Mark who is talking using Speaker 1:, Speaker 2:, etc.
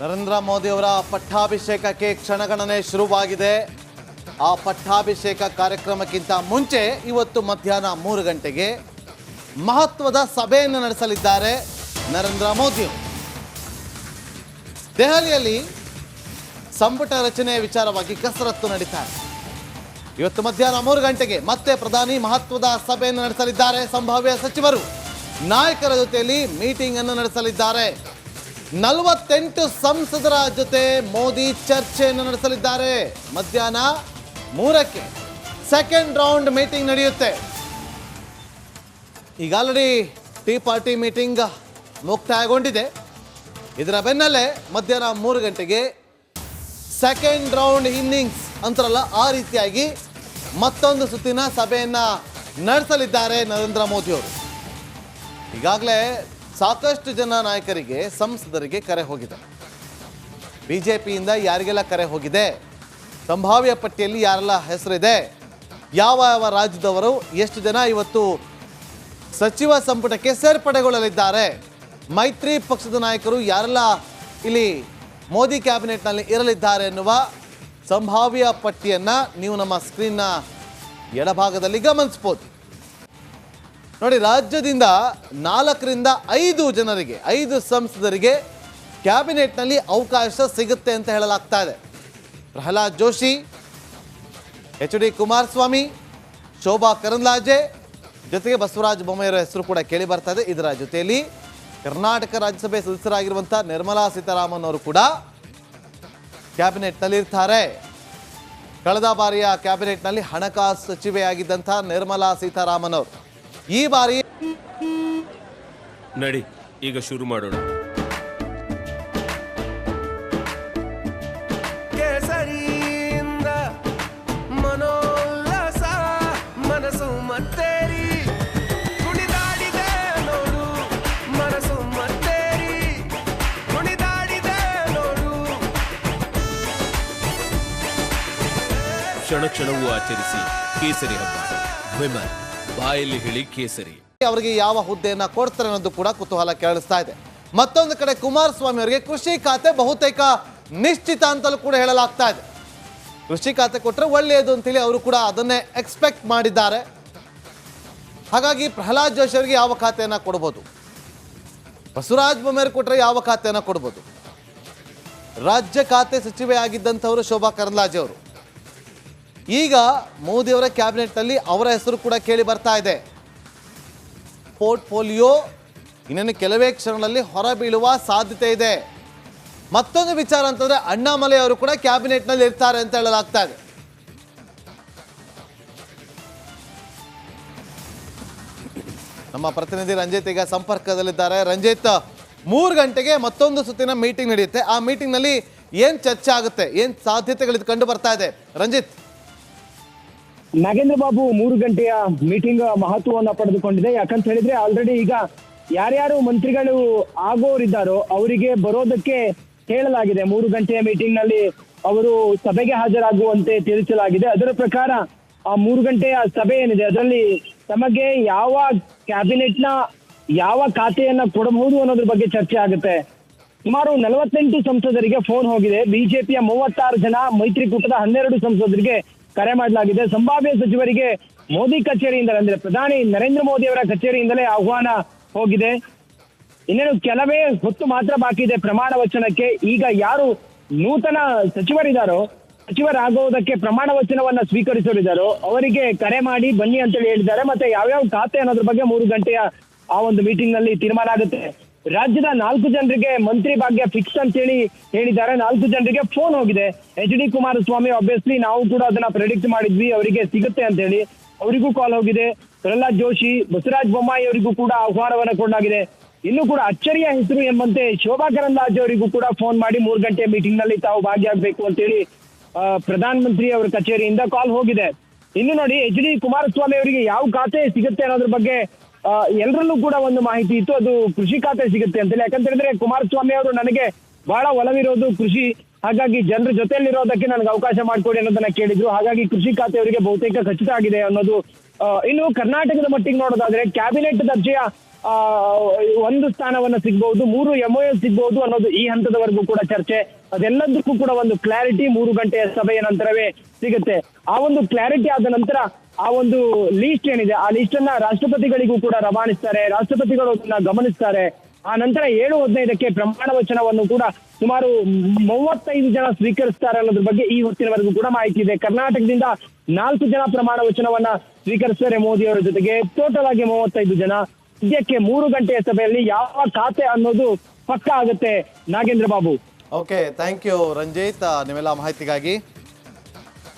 Speaker 1: ನರೇಂದ್ರ ಮೋದಿ ಅವರ ಪಟ್ಟಾಭಿಷೇಕಕ್ಕೆ ಕ್ಷಣಗಣನೆ ಶುರುವಾಗಿದೆ. ಆ ಪಟ್ಟಾಭಿಷೇಕ ಕಾರ್ಯಕ್ರಮಕ್ಕಿಂತ ಮುಂಚೆ ಇವತ್ತು ಮಧ್ಯಾಹ್ನ ಮೂರು ಗಂಟೆಗೆ ಮಹತ್ವದ ಸಭೆಯನ್ನು ನಡೆಸಲಿದ್ದಾರೆ ನರೇಂದ್ರ ಮೋದಿ. ದೆಹಲಿಯಲ್ಲಿ ಸಂಪುಟ ರಚನೆ ವಿಚಾರವಾಗಿ ಕಸರತ್ತು ನಡೀತಾರೆ. ಇವತ್ತು ಮಧ್ಯಾಹ್ನ ಮೂರು ಗಂಟೆಗೆ ಮತ್ತೆ ಪ್ರಧಾನಿ ಮಹತ್ವದ ಸಭೆಯನ್ನು ನಡೆಸಲಿದ್ದಾರೆ ಸಂಭಾವ್ಯ ಸಚಿವರು. ನಾಯಕರ ಜೊತೆಯಲ್ಲಿ ಮೀಟಿಂಗ್ ಅನ್ನು ನಡೆಸಲಿದ್ದಾರೆ. ನಲವತ್ತೆಂಟು ಸಂಸದರ ಜೊತೆ ಮೋದಿ ಚರ್ಚೆಯನ್ನು ನಡೆಸಲಿದ್ದಾರೆ. ಮಧ್ಯಾಹ್ನ ಮೂರಕ್ಕೆ ಸೆಕೆಂಡ್ ರೌಂಡ್ ಮೀಟಿಂಗ್ ನಡೆಯುತ್ತೆ. ಈಗ ಆಲ್ರೆಡಿ ಟೀ ಪಾರ್ಟಿ ಮೀಟಿಂಗ್ ಮುಕ್ತಾಯಗೊಂಡಿದೆ. ಇದರ ಬೆನ್ನಲ್ಲೇ ಮಧ್ಯಾಹ್ನ ಮೂರು ಗಂಟೆಗೆ ಸೆಕೆಂಡ್ ರೌಂಡ್ ಇನ್ನಿಂಗ್ಸ್ ಅಂತಾರಲ್ಲ, ಆ ರೀತಿಯಾಗಿ ಮತ್ತೊಂದು ಸುತ್ತಿನ ಸಭೆಯನ್ನು ನಡೆಸಲಿದ್ದಾರೆ ನರೇಂದ್ರ ಮೋದಿಯವರು. ಈಗಾಗಲೇ ಸಾಕಷ್ಟು ಜನ ನಾಯಕರಿಗೆ, ಸಂಸದರಿಗೆ ಕರೆ ಹೋಗಿದೆ. ಬಿಜೆಪಿಯಿಂದ ಯಾರಿಗೆಲ್ಲ ಕರೆ ಹೋಗಿದೆ? ಸಂಭಾವ್ಯ ಪಟ್ಟಿಯಲ್ಲಿ ಯಾರೆಲ್ಲ ಹೆಸರಿದೆ? ಯಾವ ಯಾವ ರಾಜ್ಯದವರು ಎಷ್ಟು ಜನ ಇವತ್ತು ಸಚಿವ ಸಂಪುಟಕ್ಕೆ ಸೇರ್ಪಡೆಗೊಳ್ಳಲಿದ್ದಾರೆ? ಮೈತ್ರಿ ಪಕ್ಷದ ನಾಯಕರು ಯಾರೆಲ್ಲ ಇಲ್ಲಿ ಮೋದಿ ಕ್ಯಾಬಿನೆಟ್ನಲ್ಲಿ ಇರಲಿದ್ದಾರೆ ಎನ್ನುವ ಸಂಭಾವ್ಯ ಪಟ್ಟಿಯನ್ನು ನೀವು ನಮ್ಮ ಸ್ಕ್ರೀನ್ನ ಎಡಭಾಗದಲ್ಲಿ ಗಮನಿಸ್ಬೋದು. ನೋಡಿ, ರಾಜ್ಯದಿಂದ ನಾಲ್ಕರಿಂದ ಐದು ಜನರಿಗೆ, ಐದು ಸಂಸದರಿಗೆ ಕ್ಯಾಬಿನೆಟ್ನಲ್ಲಿ ಅವಕಾಶ ಸಿಗುತ್ತೆ ಅಂತ ಹೇಳಲಾಗ್ತಾ ಇದೆ. ಪ್ರಹ್ಲಾದ್ ಜೋಶಿ, ಎಚ್ ಡಿ ಕುಮಾರಸ್ವಾಮಿ, ಶೋಭಾ ಕರಂದ್ಲಾಜೆ, ಜೊತೆಗೆ ಬಸವರಾಜ ಬೊಮ್ಮಾಯಿಯವರ ಹೆಸರು ಕೂಡ ಕೇಳಿ ಬರ್ತಾ ಇದೆ. ಇದರ ಜೊತೆಯಲ್ಲಿ ಕರ್ನಾಟಕ ರಾಜ್ಯಸಭೆ ಸದಸ್ಯರಾಗಿರುವಂಥ ನಿರ್ಮಲಾ ಸೀತಾರಾಮನ್ ಅವರು ಕೂಡ ಕ್ಯಾಬಿನೆಟ್ನಲ್ಲಿ ಇರ್ತಾರೆ. ಕಳೆದ ಬಾರಿಯ ಕ್ಯಾಬಿನೆಟ್ನಲ್ಲಿ ಹಣಕಾಸು ಸಚಿವೆಯಾಗಿದ್ದಂಥ ನಿರ್ಮಲಾ ಸೀತಾರಾಮನ್ ಅವರು. ಈ ಬಾರಿ
Speaker 2: ನಡಿ ಈಗ ಶುರು ಮಾಡೋಣ.
Speaker 3: ಕೇಸರಿಯಿಂದ ಮನೋಲ್ಲಸ ಮನಸ್ಸು ಮತ್ತೇರಿ. ಕುಣಿದಾಡಿದೆ ನೋಡು ಮನಸ್ಸು ಮತ್ತೇರಿ. ಕುಣಿದಾಡಿದೆ ನೋಡು.
Speaker 2: ಕ್ಷಣ ಕ್ಷಣವೂ ಆಚರಿಸಿ ಕೇಸರಿ ಹಬ್ಬ. ವಿಮಲ್. ಬಾಯಲ್ಲಿ ಹೇಳಿ ಕೇಸರಿ.
Speaker 1: ಅವರಿಗೆ ಯಾವ ಹುದ್ದೆಯನ್ನ ಕೊಡ್ತಾರೆ ಅನ್ನೋದು ಕೂಡ ಕುತೂಹಲ ಕೇಳಿಸ್ತಾ ಇದೆ. ಮತ್ತೊಂದು ಕಡೆ ಕುಮಾರಸ್ವಾಮಿ ಅವರಿಗೆ ಕೃಷಿ ಖಾತೆ ಬಹುತೇಕ ನಿಶ್ಚಿತ ಅಂತಲೂ ಕೂಡ ಹೇಳಲಾಗ್ತಾ ಇದೆ. ಕೃಷಿ ಖಾತೆ ಕೊಟ್ಟರೆ ಒಳ್ಳೆಯದು ಅಂತೇಳಿ ಅವರು ಕೂಡ ಅದನ್ನೇ ಎಕ್ಸ್ಪೆಕ್ಟ್ ಮಾಡಿದ್ದಾರೆ. ಹಾಗಾಗಿ ಪ್ರಹ್ಲಾದ್ ಜೋಶಿ ಅವರಿಗೆ ಯಾವ ಖಾತೆಯನ್ನು ಕೊಡ್ಬೋದು? ಬಸವರಾಜ ಬೊಮ್ಮೇರು ಕೊಟ್ಟರೆ ಯಾವ ಖಾತೆಯನ್ನು ಕೊಡ್ಬೋದು? ರಾಜ್ಯ ಖಾತೆ ಸಚಿವೆ ಆಗಿದ್ದಂಥವರು ಶೋಭಾ ಕರಂದ್ಲಾಜೆ ಅವರು. ಈಗ ಮೋದಿಯವರ ಕ್ಯಾಬಿನೆಟ್ನಲ್ಲಿ ಅವರ ಹೆಸರು ಕೂಡ ಕೇಳಿ ಬರ್ತಾ ಇದೆ. ಪೋರ್ಟ್ಫೋಲಿಯೋ ಇನ್ನೇನು ಕೆಲವೇ ಕ್ಷಣಗಳಲ್ಲಿ ಹೊರಬೀಳುವ ಸಾಧ್ಯತೆ ಇದೆ. ಮತ್ತೊಂದು ವಿಚಾರ ಅಂತಂದ್ರೆ ಅಣ್ಣಾಮಲೈ ಅವರು ಕೂಡ ಕ್ಯಾಬಿನೆಟ್ನಲ್ಲಿ ಇರ್ತಾರೆ ಅಂತ ಹೇಳಲಾಗ್ತಾ ಇದೆ. ನಮ್ಮ ಪ್ರತಿನಿಧಿ ರಂಜಿತ್ ಈಗ ಸಂಪರ್ಕದಲ್ಲಿದ್ದಾರೆ. ರಂಜಿತ್, ಮೂರು ಗಂಟೆಗೆ ಮತ್ತೊಂದು ಸುತ್ತಿನ ಮೀಟಿಂಗ್ ನಡೆಯುತ್ತೆ. ಆ ಮೀಟಿಂಗ್ನಲ್ಲಿ ಏನು ಚರ್ಚೆ ಆಗುತ್ತೆ? ಏನು ಸಾಧ್ಯತೆಗಳು ಕಂಡು ಬರ್ತಾ ಇದೆ? ರಂಜಿತ್.
Speaker 4: ನಾಗೇಂದ್ರ ಬಾಬು ಮೂರು ಗಂಟೆಯ ಮೀಟಿಂಗ್ ಮಹತ್ವವನ್ನ ಪಡೆದುಕೊಂಡಿದೆ. ಯಾಕಂತ ಹೇಳಿದ್ರೆ ಆಲ್ರೆಡಿ ಈಗ ಯಾರ್ಯಾರು ಮಂತ್ರಿಗಳು ಆಗೋರಿದ್ದಾರೋ ಅವರಿಗೆ ಬರೋದಕ್ಕೆ ಹೇಳಲಾಗಿದೆ. ಮೂರು ಗಂಟೆಯ ಮೀಟಿಂಗ್ನಲ್ಲಿ ಅವರು ಸಭೆಗೆ ಹಾಜರಾಗುವಂತೆ ತಿಳಿಸಲಾಗಿದೆ. ಅದರ ಪ್ರಕಾರ ಆ ಮೂರು ಗಂಟೆಯ ಸಭೆ ಏನಿದೆ, ಅದರಲ್ಲಿ ತಮಗೆ ಯಾವ ಕ್ಯಾಬಿನೆಟ್ನ ಯಾವ ಖಾತೆಯನ್ನ ಕೊಡಬಹುದು ಅನ್ನೋದ್ರ ಬಗ್ಗೆ ಚರ್ಚೆ ಆಗುತ್ತೆ. ಸುಮಾರು ನಲವತ್ತೆಂಟು ಸಂಸದರಿಗೆ ಫೋನ್ ಹೋಗಿದೆ. ಬಿಜೆಪಿಯ ಮೂವತ್ತಾರು ಜನ ಮೈತ್ರಿಕೂಟದ ಹನ್ನೆರಡು ಸಂಸದರಿಗೆ ಕರೆ ಮಾಡಲಾಗಿದೆ. ಸಂಭಾವ್ಯ ಸಚಿವರಿಗೆ ಮೋದಿ ಕಚೇರಿಯಿಂದ ಅಂದ್ರೆ ಪ್ರಧಾನಿ ನರೇಂದ್ರ ಮೋದಿ ಅವರ ಕಚೇರಿಯಿಂದಲೇ ಆಹ್ವಾನ ಹೋಗಿದೆ. ಇನ್ನೇನು ಕೆಲವೇ ಹೊತ್ತು ಮಾತ್ರ ಬಾಕಿ ಇದೆ ಪ್ರಮಾಣ ವಚನಕ್ಕೆ. ಈಗ ಯಾರು ನೂತನ ಸಚಿವರಿದ್ದಾರೋ ಸಚಿವರಾಗುವುದಕ್ಕೆ ಪ್ರಮಾಣ ವಚನವನ್ನ ಸ್ವೀಕರಿಸಲಿದ್ದಾರೋ ಅವರಿಗೆ ಕರೆ ಮಾಡಿ ಬನ್ನಿ ಅಂತೇಳಿ ಹೇಳಿದ್ದಾರೆ. ಮತ್ತೆ ಯಾವ್ಯಾವ ಖಾತೆ ಅನ್ನೋದ್ರ ಬಗ್ಗೆ ಮೂರು ಗಂಟೆಯ ಆ ಒಂದು ಮೀಟಿಂಗ್ನಲ್ಲಿ ತೀರ್ಮಾನ ಆಗುತ್ತೆ. ರಾಜ್ಯದ ನಾಲ್ಕು ಜನರಿಗೆ ಮಂತ್ರಿ ಭಾಗ್ಯ ಫಿಕ್ಸ್ ಅಂತ ಹೇಳಿ ಹೇಳಿದ್ದಾರೆ. ನಾಲ್ಕು ಜನರಿಗೆ ಫೋನ್ ಹೋಗಿದೆ. ಎಚ್ ಡಿ ಕುಮಾರಸ್ವಾಮಿ ಆಬ್ವಿಯಸ್ಲಿ ನಾವು ಕೂಡ ಅದನ್ನ ಪ್ರೆಡಿಕ್ಟ್ ಮಾಡಿದ್ವಿ, ಅವರಿಗೆ ಸಿಗುತ್ತೆ ಅಂತ ಹೇಳಿ. ಅವರಿಗೂ ಕಾಲ್ ಹೋಗಿದೆ. ಪ್ರಹ್ಲಾದ್ ಜೋಶಿ, ಬಸವರಾಜ ಬೊಮ್ಮಾಯಿ ಅವರಿಗೂ ಕೂಡ ಆಹ್ವಾನವನ್ನು ಕೊಡಲಾಗಿದೆ. ಇನ್ನು ಕೂಡ ಅಚ್ಚರಿಯ ಹೆಸರು ಎಂಬಂತೆ ಶೋಭಾ ಕರಂದ್ಲಾಜೆ ಅವರಿಗೂ ಕೂಡ ಫೋನ್ ಮಾಡಿ ಮೂರು ಗಂಟೆ ಮೀಟಿಂಗ್ನಲ್ಲಿ ತಾವು ಭಾಗಿಯಾಗಬೇಕು ಅಂತೇಳಿ ಪ್ರಧಾನ ಮಂತ್ರಿ ಅವರ ಕಚೇರಿಯಿಂದ ಕಾಲ್ ಹೋಗಿದೆ. ಇನ್ನು ನೋಡಿ ಎಚ್ ಡಿ ಕುಮಾರಸ್ವಾಮಿ ಅವರಿಗೆ ಯಾವ ಖಾತೆ ಸಿಗುತ್ತೆ ಅನ್ನೋದ್ರ ಬಗ್ಗೆ ಎಲ್ಲರಲ್ಲೂ ಕೂಡ ಒಂದು ಮಾಹಿತಿ ಇತ್ತು. ಅದು ಕೃಷಿ ಖಾತೆ ಸಿಗುತ್ತೆ ಅಂತೇಳಿ. ಯಾಕಂತ ಹೇಳಿದ್ರೆ ಕುಮಾರಸ್ವಾಮಿ ಅವರು ನನಗೆ ಬಹಳ ಒಲವಿರೋದು ಕೃಷಿ. ಹಾಗಾಗಿ ಜನರ ಜೊತೆಯಲ್ಲಿರೋದಕ್ಕೆ ನನಗೆ ಅವಕಾಶ ಮಾಡಿಕೊಡಿ ಅನ್ನೋದನ್ನ ಕೇಳಿದ್ರು. ಹಾಗಾಗಿ ಕೃಷಿ ಖಾತೆ ಅವರಿಗೆ ಬಹುತೇಕ ಖಚಿತ ಆಗಿದೆ ಅನ್ನೋದು ಇನ್ನು ಕರ್ನಾಟಕದ ಮಟ್ಟಿಗೆ ನೋಡೋದಾದ್ರೆ, ಕ್ಯಾಬಿನೆಟ್ ದರ್ಜೆಯ ಒಂದು ಸ್ಥಾನವನ್ನ ಸಿಗ್ಬಹುದು ಮೂರು ಎಂಒಎ ಸಿಗ್ಬಹುದು ಅನ್ನೋದು ಈ ಹಂತದವರೆಗೂ ಕೂಡ ಚರ್ಚೆ. ಅದೆಲ್ಲದಕ್ಕೂ ಕೂಡ ಒಂದು ಕ್ಲಾರಿಟಿ ಮೂರು ಗಂಟೆಯ ಸಭೆಯ ನಂತರವೇ ಸಿಗುತ್ತೆ. ಆ ಒಂದು ಕ್ಲಾರಿಟಿ ಆದ ನಂತರ ಆ ಒಂದು ಲೀಸ್ಟ್ ಏನಿದೆ, ಆ ಲೀಸ್ಟ್ ಅನ್ನ ರಾಷ್ಟ್ರಪತಿಗಳಿಗೂ ಕೂಡ ರವಾನಿಸ್ತಾರೆ, ರಾಷ್ಟ್ರಪತಿಗಳು ಅದನ್ನ ಗಮನಿಸ್ತಾರೆ. ಆ ನಂತರ ಏಳು ಹದಿನೈದಕ್ಕೆ ಪ್ರಮಾಣ ವಚನವನ್ನು ಕೂಡ ಸುಮಾರು ಮೂವತ್ತೈದು ಜನ ಸ್ವೀಕರಿಸ್ತಾರೆ ಅನ್ನೋದ್ರ ಬಗ್ಗೆ ಈ ಹೊತ್ತಿನವರೆಗೂ ಕೂಡ ಮಾಹಿತಿ ಇದೆ. ಕರ್ನಾಟಕದಿಂದ ನಾಲ್ಕು ಜನ ಪ್ರಮಾಣ ವಚನವನ್ನ ಸ್ವೀಕರಿಸ್ತಾರೆ ಮೋದಿ ಅವರ ಜೊತೆಗೆ. ಟೋಟಲ್ ಆಗಿ ಮೂವತ್ತೈದು ಜನ ಸದ್ಯಕ್ಕೆ ಮೂರು ಗಂಟೆಯ ಸಭೆಯಲ್ಲಿ ಯಾವ ಖಾತೆ ಅನ್ನೋದು ಪಕ್ಕ ಆಗುತ್ತೆ Nagendra Babu.
Speaker 1: Okay thank you Ranjit ನಿಮ್ಮೆಲ್ಲ ಮಾಹಿತಿಗಾಗಿ